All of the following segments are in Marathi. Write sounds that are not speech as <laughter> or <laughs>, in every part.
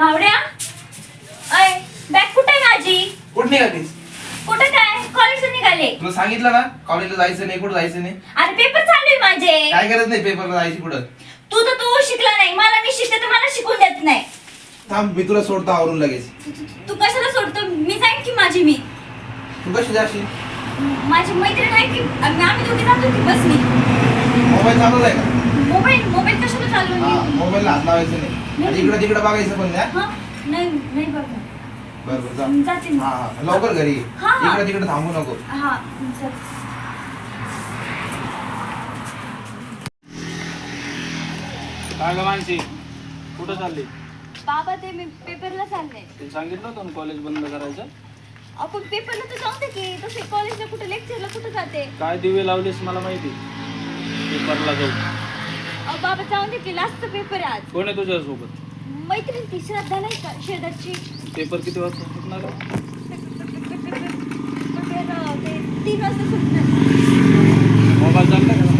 भावड्या? अय बॅग कुठे आहे माझी? कुठं निघालीस? कुठे काय? कॉलेजला निघाले. तुला सांगितलं ना कॉलेजला जायचं नाही कुठं जायचं नाही. अरे पेपर चालू आहे माझे. काय गरज नाही पेपरला जायची कुठं? तू तर तू शिकला नाही. मला मी शिकते तर मला शिकून देत नाही. थांब मी तुला सोडतो आवरून लगेच. तू- तू- तू कशाला सोडतो? मी जाईन की माझी मी? तू कशी जाशील? माझी मैत्रीण आहे की आम्ही आम्ही दोघी जातो की बस मी मोबाईल चालवलाय का? मोबाईल मोबाईल कशाला चालू हा मोबाईलला हात लावायचं नाही. आणि इकडे तिकडे बघायचं पण नाही हा? हा नाही नाही बघ बरं बरं जा जाते मी. हा हा लवकर घरी ये. हा, हा. इकडे तिकडे थांबू नको. हा चल. काय ग मानसी? कुठं चालली? बाबा ते मी पेपरला चालले. ते सांगितलं होतं ना कॉलेज बंद करायचं? आपण पेपरला तर जाऊ दे की. तसे कॉलेजला कुठे लेक्चरला कुठे जाते? काय दिवे लावलीस मला माहिती? पेपरला जाऊ. अहो, बाबा जाऊ दे की लास्टचा पेपर आहे आज. कोण आहे तुझ्यासोबत? मैत्रीण ती श्रद्धा नाही का? शेजारची. पेपर किती वाजता सुटणार आहे? पेपर ते तीन वाजता सुटणार मोबाईल चालला का?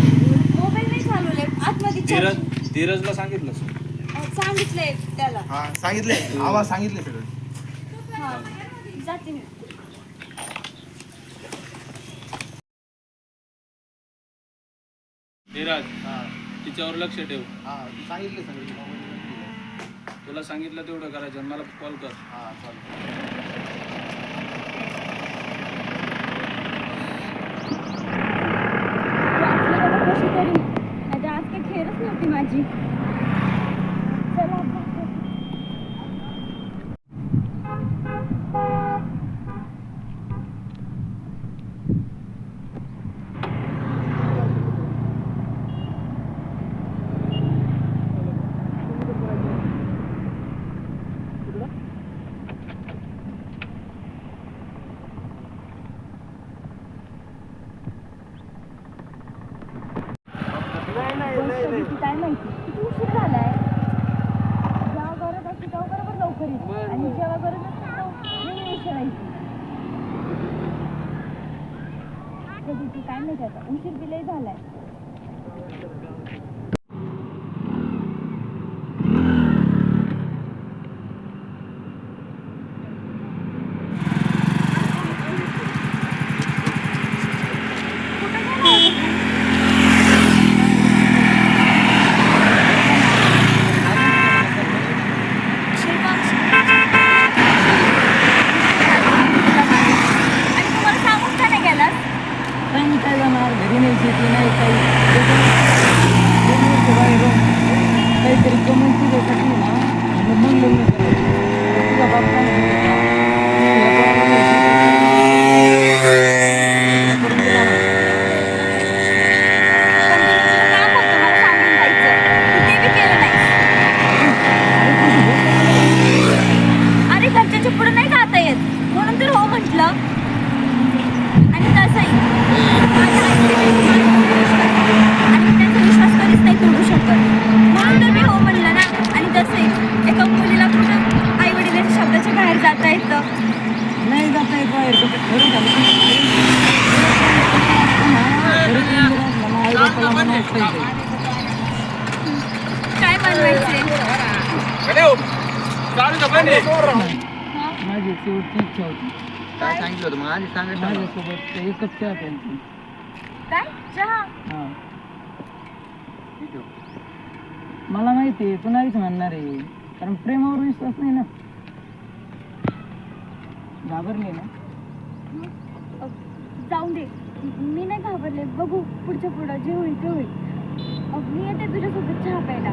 मोबाईल नाही चालवले आतमध्ये धीरज charge- धीरजला सांगितलंस अहो, सांगितलंय त्याला. हा सांगितले आवाज सांगितले सगळं. हा जाते मी धीरज तिच्यावर लक्ष ठेव. हा सांगितले सगळे तुला सांगितलं तेवढं करायचं आणि मला कॉल कर. हा चालेल. वाचलं बाबा कशी तरी नाहीतर आज काही खेळच नव्हती माझी चला अभ्यास करू. बस काय माहिती किती उशीर झालाय जेव्हा गरज असते तेव्हा बरोबर लवकर येते आणि जेव्हा गरज असते तेव्हा वेगळी विचारायची कधीची काय माहिती आता उशीर दिले झालाय आणि तुम्हाला सांगून का नाही गेलास काही काय जाणार घरी नाही शेती नाही काही दोन वर्ष बाहेर राहून काहीतरी कमवून तुझ्यासाठी ना आणि मग लग्न करायचं तुझा बाप काय म्हणतो? तुझ्या पोराला नाही शेती करून दिला ना. पण तुझं काम होतं मला सांगून जायचं तू ते बी केलं नाही अरे घरच्याच्या पुढे नाही जाता येत म्हणून तर हो म्हटलं आणि तसंही माझ्या आईचे आणि त्यांचा विश्वास कधीच नाही तोडू शकत म्हणून तर मी हो म्हणलं ना आणि तसंही एका मुलीला कुठं आई वडिलांच्या शब्दाच्या नाही जाता येत बाहेर कुठे खरं झालं काय बनवायचे माझी शेवटची इच्छा होती काय सांगितलं होतं मग आधी सांगितलं माझ्यासोबत एकच चहा प्यायची काय चहा हा मला माहिती आहे तू नाहीच म्हणणार आहे कारण प्रेमावर विश्वास नाही ना घाबरले ना? अ, जाऊन दे. मी नाही घाबरले. बघू पुढच्या पुढं. जे होईल ते होईल. अ, मी येते तुझ्यासोबत चहा प्यायला.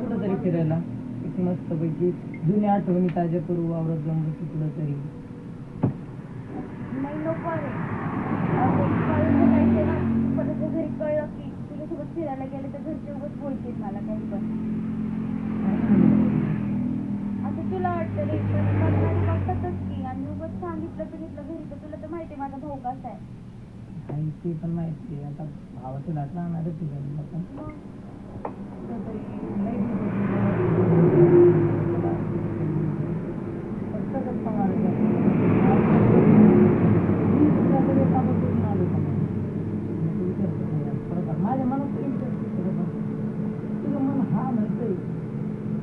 कुठं तरी फिरायला. किती मस्त पैकी जुन्या आठवणी ताज्या करू वावरात जाऊन बसू कुठं तरी नाही नको ना परत जर घरी कळलं की तुझ्यासोबत फिरायला गेले तर घरचे उगाच बोलतील मला काही पण. असं तुला वाटतं रे पण बघणारी बघतातच की आणि उगाच सांगितलं तर घेतलं घरी तर तुला तर माहिती आहे माझा भाऊ कसा आहे. ते पण माहिती आहे. आता भावाचं लाट आहे घरी. मग? कुठंतरी नाही दिवस फक्त गप्पा मारायच्या. मी तुझ्याकडे कामं करून आलो का? मी तू विचारतो नाही यार. थोडंफार माझ्या मनात तरी विचारतो थोडंफार. तुझं मन हा म्हणतंय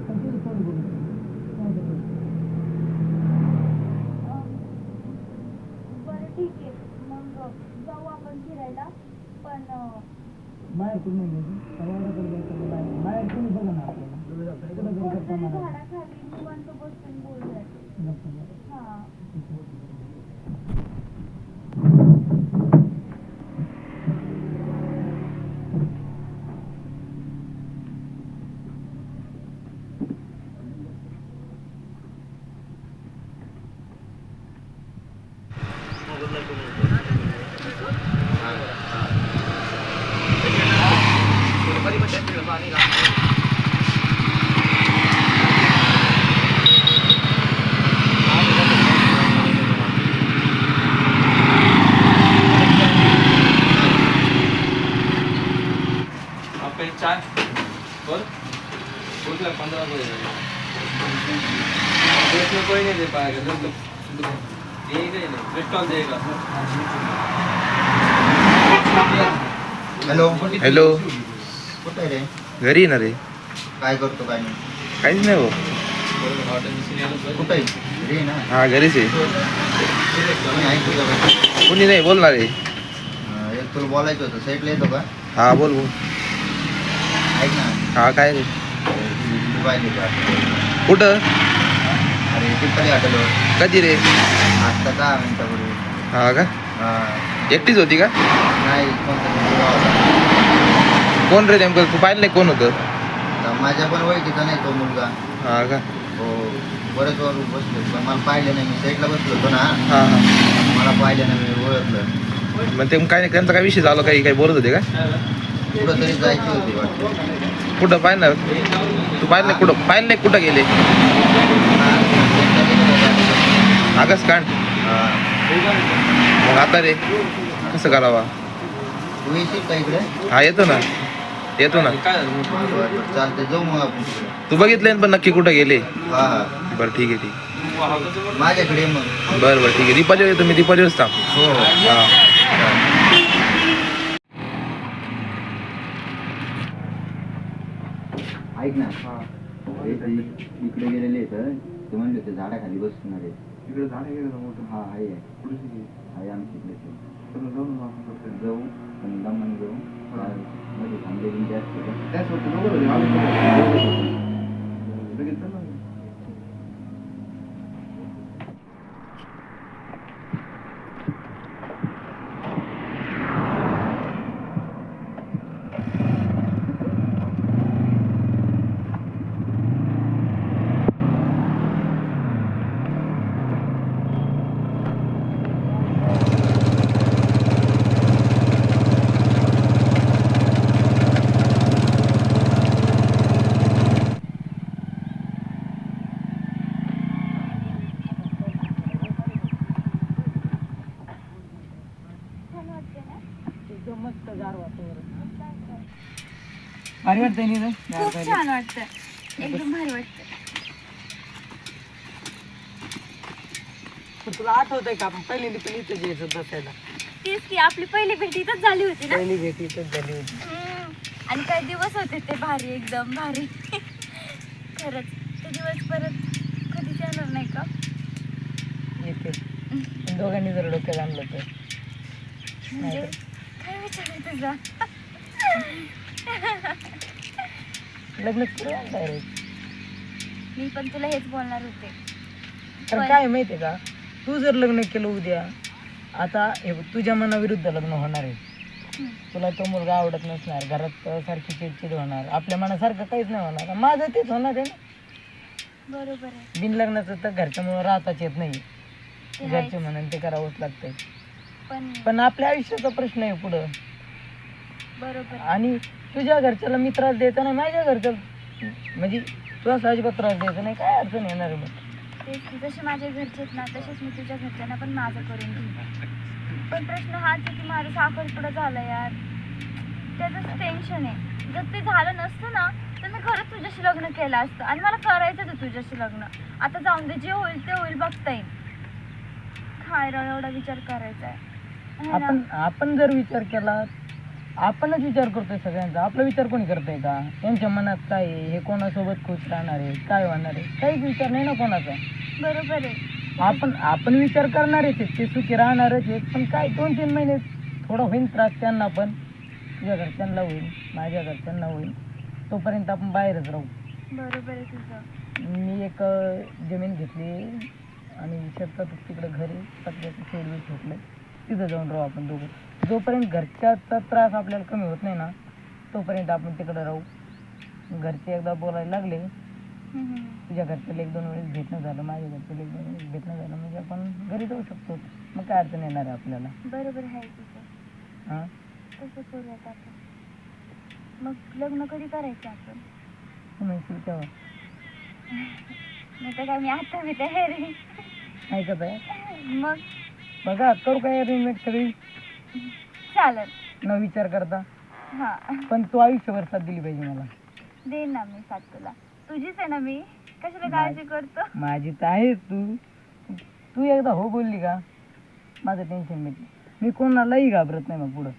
पण तुझं तोंड बोलत नाही. काय करायचं? अं, बरं ठीक आहे मग जाऊ आपण फिरायला पण बाहेर कुठं नाही गेली वावराकडे जायचं बाहेर. बाहेर बघा ना आपल्याला? झाडाखाली निवांत बसून गप्पा मारायला. हा आपका एक चाय बोल कोई नहीं दे पाएगा नहीं देगा हॅलो हॅलो कुठे रे? घरी ना रे काय करतो काय नाही. काहीच नाही हो. कुठे आहे? रे ना? हा घरीच आहे. कोणी ऐकू का बरं? कुणी नाही बोल ना रे एक तुला बोलायचं होतं. साईडला येतो का? हा बोल बोल. ऐक ना. हा काय रे? पाहिजे कुठं? अरे कधी रे? आत्ता दहा मिनिटापूर्वी. हा का? एकटीच होती का? नाही. कोण रे नेमकं? तू पाहिलं नाही कोण होतं? माझ्या पण ओळखीचा नाही तो मुलगा. हा का? हो बरेच वर बसलो पण मला पाहिलं नाही. मी साईडला बसलो होतो ना. हा हा. मला पाहिलं नाही मी ओळखलं. मग ते काय त्यांचा काय विषय झाला? काही काही बोलत होते का? कुठं तरी जायची होती वाटतं. कुठं पाहिलं? तू पाहिलं नाही कुठं? पाहिलं नाही कुठं गेले? आगस कांड. हा. मग आता रे कसं करावा? तू येशील का इकडे? हा येतो ना. येतो ना. काय झालं बरं, बरं. चालतंय जाऊ मग आपण तिकडे. तू बघितलंय ना पण नक्की कुठं गेले? हा हा. बरं ठीक आहे ठीक आहे. माझ्याकडे ये मग. बरं बरं ठीक आहे. दीपाली येतो मी दीपालीच थांब. हो. हा. ऐक ना. हे. ते इकडे गेलेले आहेत ते म्हणले होते झाडाखाली बसणार आहे इकडे झाड आहे का मोठं? हा आहे. कुठे आहे आमच्या इकडे जाऊ ना आपण फक्त. जाऊ पण दमाने जाऊ. मध्ये थांबले बिंबले असते का? त्याच होतं नको रे, आम्ही पण- लगेच चल ना. गार वातावरण भारी वाटतंय? गार खूप. छान वाटतं एकदम भारी वाटतं पण तुला आठवतंय का? आपण पहिल्यांदा पण इथं यायचं बसायला तीच की आपली पहिली भेट इथंच झाली होती ना? पहिली भेट इथंच झाली होती. हम्म. आणि काही दिवस होते ते भारी एकदम भारी. खरंच. ते दिवस परत कधीच येणार नाही का? येते दोघांनी जर डोक्यात आणलं तर. म्हणजे काय विचार आहे तुझा लग्न डायरेक्ट मी पण तुला हेच बोलणार होते. कारण काय आहे माहितीये का? तू जर लग्न केलं उद्या आता हे बघ, तुझ्या मनाविरुद्ध लग्न होणार आहे. तुला तो मुलगा आवडत नसणार घरात अं, सारखी चिडचिड होणार आपल्या मनासारखं काहीच नाही होणार. माझं तेच होणार आहे ना? बरोबर आहे. बिन लग्नाचं तर घरच्यामुळं राहताच येत नाही. ते घरचे. म्हणून ते करावंच लागतंय. पण पण आपल्या आयुष्याचा प्रश्न आहे पुढं. बरोबर. आणि तुझ्या घरच्याला मी त्रास द्यायचा नाही माझ्या घरच्याला म्हणजे तुला अजिबात त्रास द्यायचा नाही काय अडचण येणार आहे मग? तेच की, जसे माझे घरचे आहेत ना तसेच मी तुझ्या घरच्यांना पण माझं करून घेईन. पण प्रश्न हाच आहे की माझं साखरपुडा झालं यार. त्याचंच टेन्शन आहे. जर ते झालं नसतं ना तर मी खरंच तुझ्याशी लग्न केलं असतं. आणि मला करायचं होतं तुझ्याशी लग्न. आता जाऊन दे जे होईल ते होईल बघता येईल. राव एवढा विचार करायचा आहे? आपण आपण जर विचार केला आपणच विचार करतोय सगळ्यांचा. आपला विचार कोणी करतोय का? त्यांच्या मनात काय आहे? हे कोणासोबत खुश राहणार आहे? काय होणार आहे? काहीच विचार नाही ना कोणाचा. बरोबर आहे. आपण आपण विचार करणारच आहेत. ते सुखी राहणारच आहेत. पण काय दोन तीन महिने थोडा होईल त्रास त्यांना पण. तुझ्या घरच्यांना होईल माझ्या घरच्यांना होईल तोपर्यंत आपण बाहेरच राहू. बरोबर आहे तुझं. मी एक अं, जमीन घेतली आणि शेतात तिकडं घरी सध्याचं शेड बी ठोकलं तिथं जाऊन राहू आपण दोघं. जोपर्यंत घरच्याचा त्रास आपल्याला कमी होत नाही ना तोपर्यंत आपण तिकडं राहू. घरचे एकदा बोलायला लागले. तुझ्या घरच्याला एक दोन वेळेस भेटणं झालं माझ्या घरच्याला एक दोन वेळेस भेटणं झालं म्हणजे आपण घरी जाऊ शकतो. मग काय अडचण येणार आहे आपल्याला? बरोबर आहे हां? तसं करूयात आपण मग लग्न कधी करायचं आपण? म्हणशील तेव्हा. <laughs> नाही तर काय मी आता मी तयारी आहे? मग? बघा करू काय अरेंजमेंट सगळी? चालेल. न विचार करता. हा. पण तू आयुष्यभर साथ दिली पाहिजे मला. देईन ना मी साथ तुला. तुझीच आहे ना मी. कशाला काळजी करतो? माझी तर आहेच तू. तू एकदा हो बोलली का? माझं टेन्शन मिटलं मी कोणालाही घाबरत नाही मग पुढं.